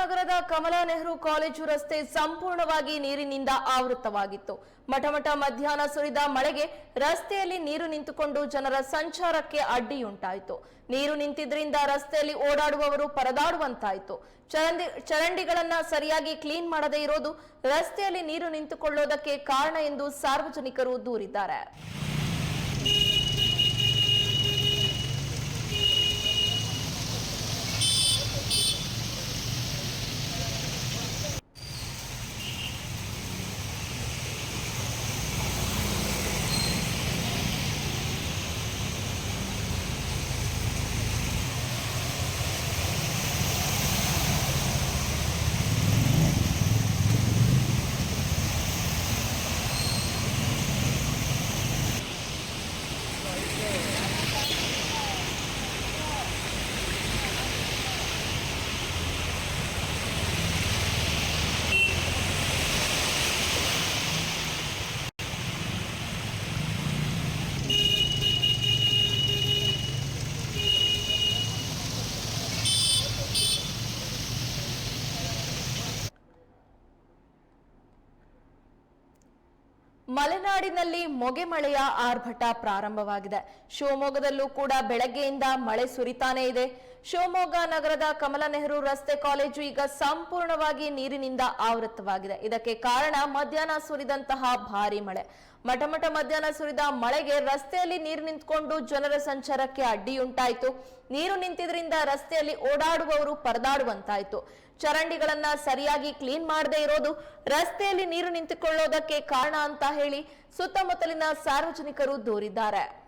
ನಗರದ ಕಮಲಾ ನೆಹರು ಕಾಲೇಜು ರಸ್ತೆ ಸಂಪೂರ್ಣವಾಗಿ ನೀರಿನಿಂದ ಆವೃತವಾಗಿತ್ತು ಮಠಮಠ ಮಧ್ಯಾಹ್ನ ಸುರಿದ ಮಳೆಗೆ ರಸ್ತೆಯಲ್ಲಿ ನೀರು ನಿಂತುಕೊಂಡು ಜನರ ಸಂಚಾರಕ್ಕೆ ಅಡ್ಡಿಯುಂಟಾಯಿತು. ನೀರು ನಿಂತಿದ್ರಿಂದ ರಸ್ತೆಯಲ್ಲಿ ಓಡಾಡುವವರು ಪರದಾಡುವಂತಾಯಿತು. ಚರಂಡಿ, ಚರಂಡಿಗಳನ್ನ ಸರಿಯಾಗಿ ಕ್ಲೀನ್ ಮಾಡದೇ ಇರೋದು ರಸ್ತೆಯಲ್ಲಿ ನೀರು ನಿಂತುಕೊಳ್ಳೋದಕ್ಕೆ ಕಾರಣ ಎಂದು ಸಾರ್ವಜನಿಕರು ದೂರಿದ್ದಾರೆ. ಮಲೆನಾಡಿನಲ್ಲಿ ಮೊಗೆ ಮಳೆಯ ಆರ್ಭಟ ಪ್ರಾರಂಭವಾಗಿದೆ. ಶಿವಮೊಗ್ಗದಲ್ಲೂ ಕೂಡ ಬೆಳಗ್ಗೆಯಿಂದ ಮಳೆ ಸುರಿತಾನೇ ಇದೆ. ಶಿವಮೊಗ್ಗ ನಗರದ ಕಮಲ ನೆಹರು ರಸ್ತೆ ಕಾಲೇಜು ಈಗ ಸಂಪೂರ್ಣವಾಗಿ ನೀರಿನಿಂದ ಆವೃತವಾಗಿದೆ ಇದಕ್ಕೆ ಕಾರಣ ಮಧ್ಯಾಹ್ನ ಸುರಿದಂತಹ ಭಾರಿ ಮಳೆ. ಮಠಮಠ ಮಧ್ಯಾಹ್ನ ಸುರಿದ ಮಳೆಗೆ ರಸ್ತೆಯಲ್ಲಿ ನೀರು ನಿಂತ್ಕೊಂಡು ಜನರ ಸಂಚಾರಕ್ಕೆ ಅಡ್ಡಿಯುಂಟಾಯಿತು. ನೀರು ನಿಂತಿದ್ರಿಂದ ರಸ್ತೆಯಲ್ಲಿ ಓಡಾಡುವವರು ಪರದಾಡುವಂತಾಯಿತು. ಚರಂಡಿಗಳನ್ನ ಸರಿಯಾಗಿ ಕ್ಲೀನ್ ಮಾಡದೇ ಇರೋದು ರಸ್ತೆಯಲ್ಲಿ ನೀರು ನಿಂತುಕೊಳ್ಳೋದಕ್ಕೆ ಕಾರಣ ಅಂತ ಹೇಳಿ ಸುತ್ತಮುತ್ತಲಿನ ಸಾರ್ವಜನಿಕರು ದೂರಿದ್ದಾರೆ.